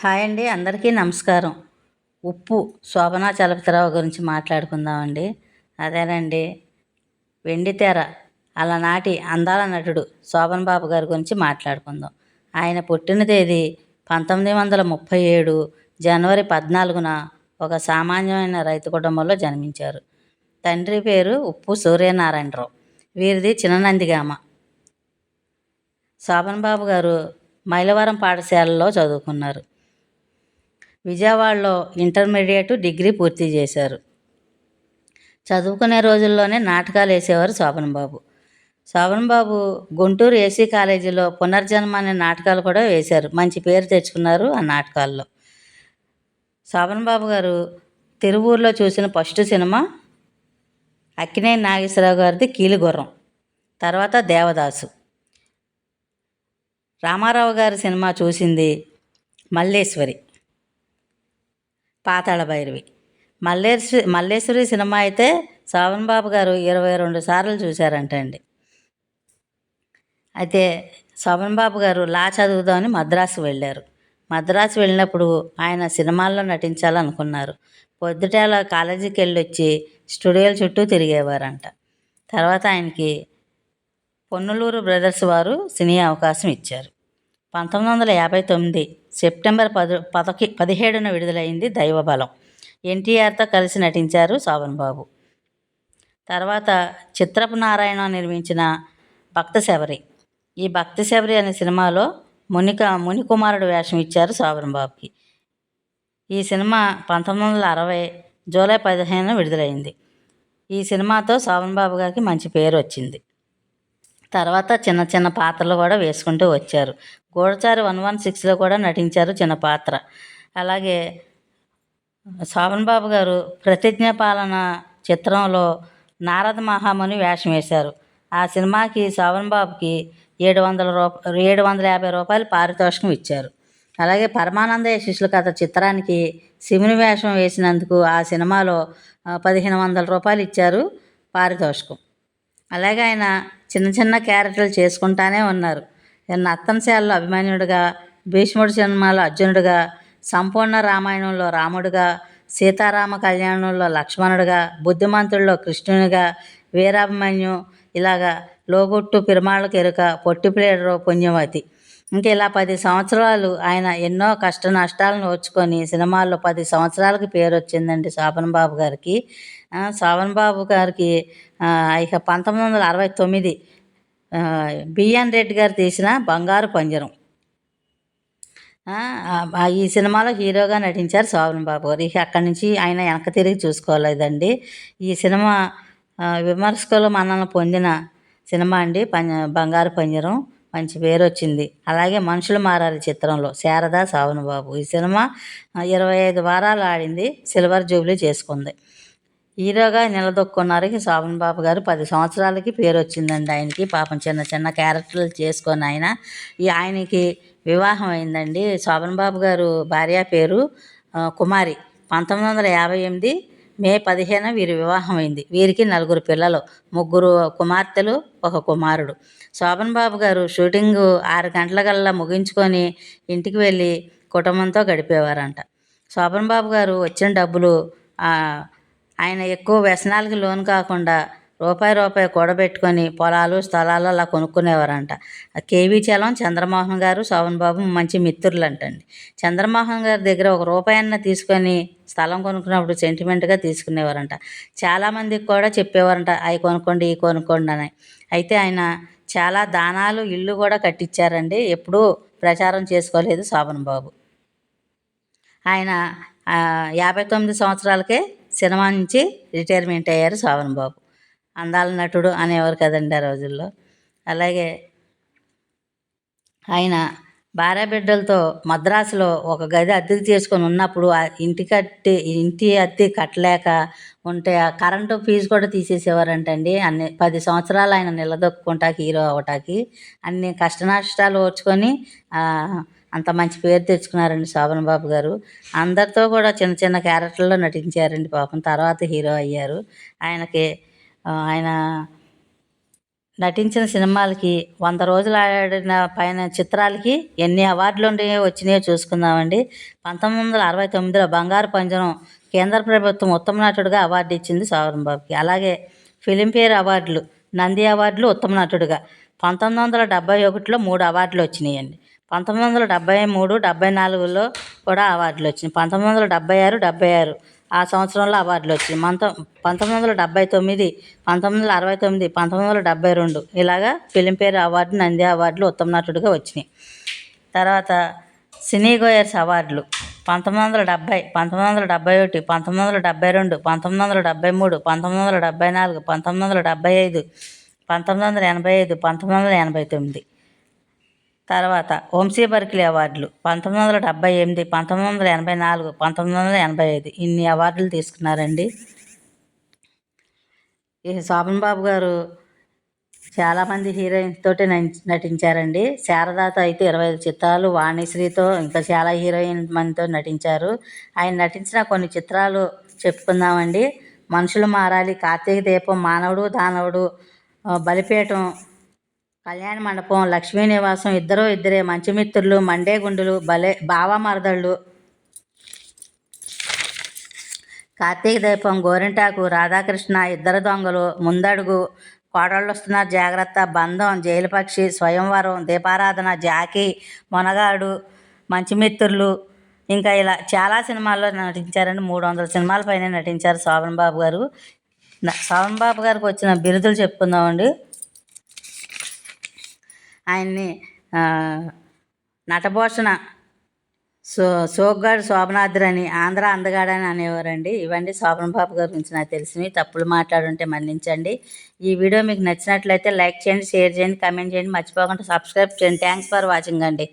Hi అండి అందరికీ నమస్కారం. ఉప్పు శోభనా చలపతిరావు గురించి మాట్లాడుకుందామండి. అదేనండి వెండితెర అలనాటి అందాల నటుడు శోభన్ బాబు గారి గురించి మాట్లాడుకుందాం. ఆయన పుట్టిన తేదీ పంతొమ్మిది వందల ముప్పై ఏడు జనవరి పద్నాలుగున ఒక సామాన్యమైన రైతు కుటుంబంలో జన్మించారు. తండ్రి పేరు ఉప్పు సూర్యనారాయణరావు. వీరిది చిన్ననందిగామ. శోభన్ బాబు గారు మైలవరం పాఠశాలలో చదువుకున్నారు. విజయవాడలో ఇంటర్మీడియట్ డిగ్రీ పూర్తి చేశారు. చదువుకునే రోజుల్లోనే నాటకాలు వేసేవారు శోభన్ బాబు. శోభన్ బాబు గుంటూరు ఏసీ కాలేజీలో పునర్జన్మ అనే నాటకాలు కూడా వేశారు. మంచి పేరు తెచ్చుకున్నారు ఆ నాటకాల్లో. శోభన్ బాబు గారు తిరువూరులో చూసిన ఫస్ట్ సినిమా అక్కినేని నాగేశ్వరరావు గారిది కీలుగుర్రం తర్వాత దేవదాసు. రామారావు గారి సినిమా చూసింది మల్లేశ్వరి. పాతాళ భైరవి. మల్లేశ్వరి మల్లేశ్వరి సినిమా అయితే శోభన్ బాబు గారు ఇరవై రెండు సార్లు చూశారంట అండి. అయితే శోభన్ బాబు గారు లా చదువుదామని మద్రాసు వెళ్ళారు. మద్రాసు వెళ్ళినప్పుడు ఆయన సినిమాల్లో నటించాలనుకున్నారు. పొద్దుటేల కాలేజీకి వెళ్ళి వచ్చి స్టూడియోల చుట్టూ తిరిగేవారంట. తర్వాత ఆయనకి పొన్నులూరు బ్రదర్స్ వారు సినీ అవకాశం ఇచ్చారు. పంతొమ్మిది వందల యాభై తొమ్మిది సెప్టెంబర్ పది పదకి పదిహేడున విడుదలైంది దైవబలం. ఎన్టీఆర్తో కలిసి నటించారు శోభన్ బాబు తర్వాత చిత్రపు నారాయణ నిర్మించిన భక్త శబరి. ఈ భక్త శబరి అనే సినిమాలో మునిక మునికుమారుడు వేషం ఇచ్చారు శోభన్ బాబుకి ఈ సినిమా పంతొమ్మిది వందల అరవై జూలై పదిహేను విడుదలైంది. ఈ సినిమాతో శోభన్ బాబు గారికి మంచి పేరు వచ్చింది. తర్వాత చిన్న చిన్న పాత్రలు కూడా వేసుకుంటూ వచ్చారు. గూఢచారి వన్ వన్ సిక్స్లో కూడా నటించారు చిన్న పాత్ర. అలాగే శోభన్ బాబు గారు ప్రతిజ్ఞ పాలన చిత్రంలో నారద మహాముని వేషం వేశారు. ఆ సినిమాకి శోభన్ బాబుకి ఏడు వందల రూప ఏడు వందల యాభై రూపాయలు పారితోషికం ఇచ్చారు. అలాగే పరమానందయ్య శిష్యుల కథ చిత్రానికి శివుని వేషం వేసినందుకు ఆ సినిమాలో పదిహేను వందల రూపాయలు ఇచ్చారు పారితోషికం. అలాగే ఆయన చిన్న చిన్న క్యారెక్టర్లు చేసుకుంటానే ఉన్నారు. నర్తనశాలలో అభిమాన్యుడిగా భీష్ముడి సినిమాలో అర్జునుడిగా సంపూర్ణ రామాయణంలో రాముడిగా సీతారామ కళ్యాణంలో లక్ష్మణుడిగా బుద్ధిమంతుడిలో కృష్ణునిగా వీరాభిమన్యు ఇలాగా లోగొట్టు పిరమాళ్ళ కెరుక పొట్టిప్లేడరు పుణ్యవతి. ఇంకా ఇలా పది సంవత్సరాలు ఆయన ఎన్నో కష్ట నష్టాలను ఓర్చుకొని సినిమాల్లో పది సంవత్సరాలకి పేరు వచ్చిందండి శోభన్ బాబు గారికి. శోభన్ బాబు గారికి ఇక పంతొమ్మిది వందల అరవై తొమ్మిది బిఎన్ రెడ్డి గారు తీసిన బంగారు పంజరం. ఈ సినిమాలో హీరోగా నటించారు శోభన్ బాబు గారు. ఇక అక్కడి నుంచి ఆయన వెనక తిరిగి చూసుకోలేదండి. ఈ సినిమా విమర్శకులు మనల్ని పొందిన సినిమా అండి పంజ బంగారు పంజరం. మంచి పేరు వచ్చింది. అలాగే మనుషులు మారాలి చిత్రంలో శారదా శోభన్ బాబు. ఈ సినిమా ఇరవై ఐదు వారాలు ఆడింది సిల్వర్ జూబ్లీ చేసుకుంది. హీరోగా నిలదొక్కున్నారు శోభన్ బాబు గారు. పది సంవత్సరాలకి పేరు వచ్చిందండి ఆయనకి. పాపం చిన్న చిన్న క్యారెక్టర్లు చేసుకొని ఆయన ఈ ఆయనకి వివాహం అయిందండి. శోభన్ బాబు గారు భార్య పేరు కుమారి. పంతొమ్మిది వందల యాభై ఎనిమిది మే పదిహేను వీరి వివాహం అయింది. వీరికి నలుగురు పిల్లలు ముగ్గురు కుమార్తెలు ఒక కుమారుడు. శోభన్ బాబు గారు షూటింగ్ ఆరు గంటలకల్లా ముగించుకొని ఇంటికి వెళ్ళి కుటుంబంతో గడిపేవారంట. శోభన్ బాబు గారు వచ్చిన డబ్బులు ఆయన ఎక్కువ వ్యసనాలకి లోను కాకుండా రూపాయి రూపాయి కూడబెట్టుకొని పొలాలు స్థలాలు అలా కొనుక్కునేవారంట. కేవీ చలం చంద్రమోహన్ గారు శోభన్ బాబు మంచి మిత్రులు అంటండి చంద్రమోహన్ గారి దగ్గర ఒక రూపాయి అన్న తీసుకొని స్థలం కొనుక్కున్నప్పుడు సెంటిమెంట్గా తీసుకునేవారంట. చాలామందికి కూడా చెప్పేవారంట అవి కొనుక్కోండి ఈ కొనుక్కోండి అని. అయితే ఆయన చాలా దానాలు ఇల్లు కూడా కట్టించారండి ఎప్పుడూ ప్రచారం చేసుకోలేదు శోభన్ బాబు. ఆయన యాభై తొమ్మిది సంవత్సరాలకే సినిమా నుంచి రిటైర్మెంట్ అయ్యారు శోభన్ బాబు. అందాల నటుడు అనేవారు కదండి ఆ రోజుల్లో. అలాగే ఆయన భార్య బిడ్డలతో మద్రాసులో ఒక గది అద్దెకు చేసుకొని ఉన్నప్పుడు ఆ ఇంటి కట్టి ఇంటి అద్దె కట్టలేక ఉంటే ఆ కరెంటు ఫీజు కూడా తీసేసేవారంటండి. అన్ని పది సంవత్సరాలు ఆయన నిలదొక్కుంటా హీరో అవటాకి అన్ని కష్ట నష్టాలు ఓర్చుకొని అంత మంచి పేరు తెచ్చుకున్నారండి శోభన్ బాబు గారు. అందరితో కూడా చిన్న చిన్న క్యారెక్టర్లో నటించారండి పాపం. తర్వాత హీరో అయ్యారు. ఆయనకి ఆయన నటించిన సినిమాలకి వంద రోజులు ఆడిన పైన చిత్రాలకి ఎన్ని అవార్డులు ఉన్నాయో వచ్చినాయో చూసుకుందామండి. పంతొమ్మిది వందల అరవై తొమ్మిదిలో బంగారు పంజరం కేంద్ర ప్రభుత్వం ఉత్తమ నటుడిగా అవార్డు ఇచ్చింది సోవరం బాబుకి. అలాగే ఫిలింఫేర్ అవార్డులు నంది అవార్డులు ఉత్తమ నటుడిగా. పంతొమ్మిది వందల డెబ్బై ఒకటిలో మూడు అవార్డులు వచ్చినాయండి. పంతొమ్మిది వందల డెబ్బై మూడు డెబ్బై నాలుగులో కూడా అవార్డులు వచ్చినాయి పంతొమ్మిది వందల డెబ్బై ఆరు డెబ్బై ఆరు ఆ సంవత్సరంలో అవార్డులు వచ్చినాయి మంత పంతొమ్మిది వందల డెబ్బై తొమ్మిది పంతొమ్మిది వందల అరవై తొమ్మిది పంతొమ్మిది వందల డెబ్బై రెండు ఇలాగా ఫిలింఫేర్ అవార్డు నంది అవార్డులు ఉత్తమ నటుడిగా వచ్చినాయి తర్వాత సినీ గోయర్స్ అవార్డులు పంతొమ్మిది వందల డెబ్బై పంతొమ్మిది వందల డెబ్బై ఒకటి పంతొమ్మిది వందల డెబ్బై రెండు పంతొమ్మిది వందల డెబ్బై మూడు పంతొమ్మిది వందల డెబ్బై నాలుగు పంతొమ్మిది వందల డెబ్బై ఐదు పంతొమ్మిది వందల ఎనభై ఐదు పంతొమ్మిది వందల ఎనభై తొమ్మిది తర్వాత వంశీ బర్కిలీ అవార్డులు పంతొమ్మిది వందల డెబ్బై ఎనిమిది పంతొమ్మిది వందల ఎనభై నాలుగు పంతొమ్మిది వందల ఎనభై ఐదు. ఇన్ని అవార్డులు తీసుకున్నారండి. ఈ శోభన్ బాబు గారు చాలామంది హీరోయిన్స్ తోటి నటించారండి. శారదాతో అయితే ఇరవై ఐదు చిత్రాలు వాణిశ్రీతో ఇంకా చాలా హీరోయిన్ మందితో నటించారు. ఆయన నటించిన కొన్ని చిత్రాలు చెప్పుకుందామండి. మనుషులు మారాలి కార్తీక దీపం మానవుడు దానవుడు ఆ, బలిపీఠం కళ్యాణ మండపం లక్ష్మీ నివాసం ఇద్దరు ఇద్దరే మంచి మిత్రులు మండే గుండులు బలే బావ కార్తీక దీపం గోరింటాకు రాధాకృష్ణ ఇద్దరు దొంగలు ముందడుగు. కోడళ్ళు వస్తున్నారు జాగ్రత్త. బంధం జైలు పక్షి స్వయంవరం దీపారాధన జాకీ మొనగాడు మంచిమిత్రులు. ఇంకా ఇలా చాలా సినిమాల్లో నటించారండి. మూడు వందల సినిమాల పైన నటించారు శోభన్ బాబు గారు. శోభన్ బాబు గారికి వచ్చిన బిరుదులు చెప్పుకుందామండి. ఆయన్ని నటభూషణ సో సోగ్గాడు శోభనాద్రి అని ఆంధ్ర అందగాడని అనేవారండి. ఇవండి శోభన్ బాబు గారి గురించి నాకు తెలిసినవి. తప్పులు మాట్లాడుంటే మన్నించండి. ఈ వీడియో మీకు నచ్చినట్లయితే లైక్ చేయండి షేర్ చేయండి కమెంట్ చేయండి. మర్చిపోకుండా సబ్స్క్రైబ్ చేయండి. థ్యాంక్స్ ఫర్ వాచింగ్ అండి.